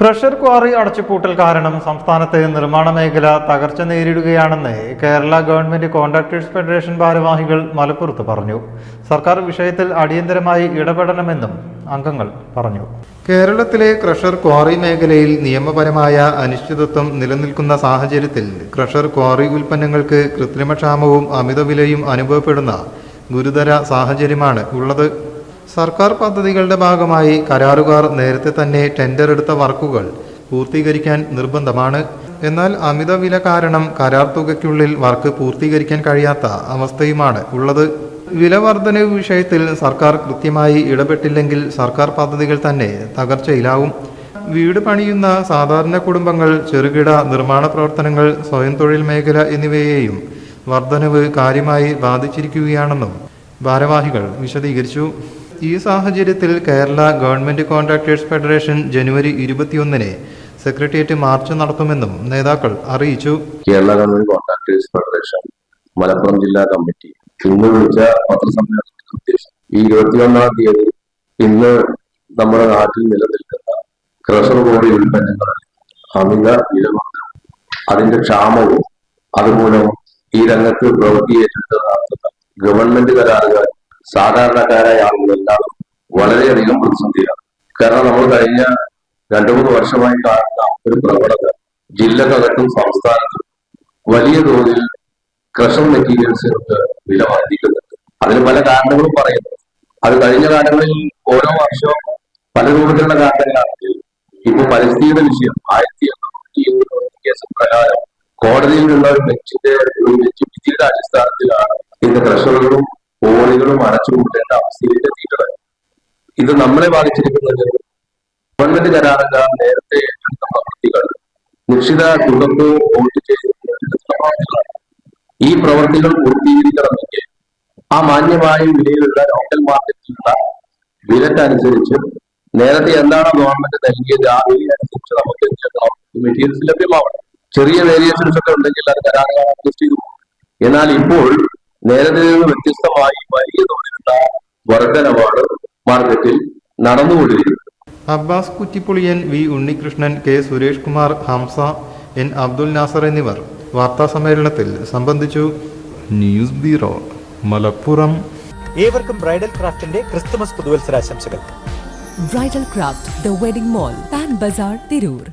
Crusher quarry അടച്ചുപൂട്ടൽ കാരണം സംസ്ഥാനത്തെ നിർമ്മാണ മേഖല തകർച്ച നേരിടുകയാണെന്ന് കേരള ഗവൺമെന്റ് കോൺട്രാക്ടേഴ്സ് ഫെഡറേഷൻ ഭാരവാഹികൾ മലപ്പുറത്ത് പറഞ്ഞു. സർക്കാർ വിഷയത്തിൽ അടിയന്തരമായി ഇടപെടണമെന്നും അംഗങ്ങൾ പറഞ്ഞു. കേരളത്തിലെ ക്രഷർ ക്വാറി മേഖലയിൽ നിയമപരമായ അനിശ്ചിതത്വം നിലനിൽക്കുന്ന സാഹചര്യത്തിൽ ക്രഷർ ക്വാറി ഉൽപ്പന്നങ്ങൾക്ക് കൃത്രിമക്ഷാമവും അമിതവിലയും അനുഭവപ്പെടുന്ന ഗുരുതര സാഹചര്യമാണ് ഉള്ളത്. സർക്കാർ പദ്ധതികളുടെ ഭാഗമായി കരാറുകാർ നേരത്തെ തന്നെ ടെൻഡർ എടുത്ത വർക്കുകൾ പൂർത്തീകരിക്കാൻ നിർബന്ധമാണ്. എന്നാൽ അമിത വില കാരണം കരാർ തുകയ്ക്കുള്ളിൽ വർക്ക് പൂർത്തീകരിക്കാൻ കഴിയാത്ത അവസ്ഥയുമാണ് ഉള്ളത്. വില വർധനവ് വിഷയത്തിൽ സർക്കാർ കൃത്യമായി ഇടപെട്ടില്ലെങ്കിൽ സർക്കാർ പദ്ധതികൾ തന്നെ തകർച്ചയിലാവും. വീട് പണിയുന്ന സാധാരണ കുടുംബങ്ങൾ ചെറുകിട നിർമ്മാണ പ്രവർത്തനങ്ങൾ സ്വയം തൊഴിൽ മേഖല എന്നിവയെയും വർധനവ് കാര്യമായി ബാധിച്ചിരിക്കുകയാണെന്നും ഭാരവാഹികൾ വിശദീകരിച്ചു. ഈ സാഹചര്യത്തിൽ കേരള ഗവൺമെന്റ് കോൺട്രാക്ടേഴ്സ് ഫെഡറേഷൻ ജനുവരി ഇരുപത്തിയൊന്നിന് സെക്രട്ടേറിയറ്റ് മാർച്ച് നടത്തുമെന്നും നേതാക്കൾ അറിയിച്ചു. Kerala government contractors federation Malappuram ജില്ലാ കമ്മിറ്റി ഇന്ന് വിളിച്ച പത്രസമ്മേളനത്തിന്റെ ഉദ്ദേശം ഈ ഇരുപത്തിയൊന്നാം തീയതി ഇന്ന് നമ്മുടെ നാട്ടിൽ നിലനിൽക്കുന്ന ക്രഷർ ബോഡി ഉൽപ്പന്നങ്ങൾ അമിത വിലവർദ്ധനവും അതിന്റെ ക്ഷാമവും അതുമൂലം ഈ രംഗത്ത് പ്രവൃത്തി ഏറ്റെടുത്ത് നടത്തുന്ന ഗവൺമെന്റ് കരാറുകാർ സാധാരണക്കാരായ ആളുകളെല്ലാം വളരെയധികം പ്രതിസന്ധിയാണ് കാരണം നമ്മൾ കഴിഞ്ഞ രണ്ടു മൂന്ന് വർഷമായി കാണുന്ന ഒരു പ്രവണത ജില്ലകൾക്കും സംസ്ഥാനത്തും വലിയ തോതിൽ ക്രഷർ മെറ്റീരിയൽസുകൾക്ക് വില വർദ്ധിക്കുന്നുണ്ട്. അതിന് പല കാരണങ്ങളും പറയുന്നു. അത് കഴിഞ്ഞ കാലങ്ങളിൽ ഓരോ വർഷവും പല രൂപത്തിലുള്ള കാരണങ്ങളാണെങ്കിൽ ഇപ്പൊ പരിസ്ഥിതിയുടെ വിഷയം ആയിരത്തി എണ്ണൂറ്റി എഴുപത് കേസ് പ്രകാരം കോടതിയിൽ നിന്നുള്ള ഒരു ബെഞ്ചിന്റെ ഒരു ബെഞ്ച് വിധിയുടെ അടിസ്ഥാനത്തിലാണ് ഇന്ന് ക്രഷറുകളും ഓളികളും അടച്ചുപൂട്ടേണ്ട അവസ്ഥയിലേക്ക് എത്തിയിട്ടുള്ളത് ഇത് നമ്മളെ ബാധിച്ചിരിക്കുന്നത് ഗവൺമെന്റ് കരാറുകാർ നേരത്തെ ഏറ്റെടുത്ത പ്രവൃത്തികൾ നിശ്ചിത തുകക്ക് വോട്ട് ചെയ്ത് ഈ പ്രവൃത്തികൾ പൂർത്തീകരിക്കണമെങ്കിൽ ആ മാന്യമായ വിലയിലുള്ള ലോക്കൽ മാർക്കറ്റിലുള്ള വിലക്കനുസരിച്ച് നേരത്തെ എന്താണോ ഗവൺമെന്റ് നൽകിയത് ആ വിലയനുസരിച്ച് നമുക്ക് മെറ്റീരിയൽസ് ലഭ്യമാവണം. ചെറിയ വേരിയേഷൻസ് ഒക്കെ ഉണ്ടെങ്കിൽ അത് കരാറുകാർ അഡ്ജസ്റ്റ് ചെയ്തു എന്നാൽ ഇപ്പോൾ നേരത്തെ നിന്ന് വ്യത്യസ്തമായി വലിയ തോതിലുള്ള വർധനമാണ് മാർക്കറ്റിൽ നടന്നുകൊണ്ടിരിക്കുന്നത്. Abbas Kuttipuliyan V Unnikrishnan K Suresh Kumar Hamsa N Abdul Nasar എന്നിവർ വാർത്താ സമ്മേളനത്തിൽ സംബന്ധിച്ചു. News bureau Malappuram. ഏവർക്കും ബ്രൈഡൽ ക്രാഫ്റ്റിന്റെ Christmas പുതുവത്സരാശംസകൾ. Bridal craft the wedding mall Pan Bazar Tirur.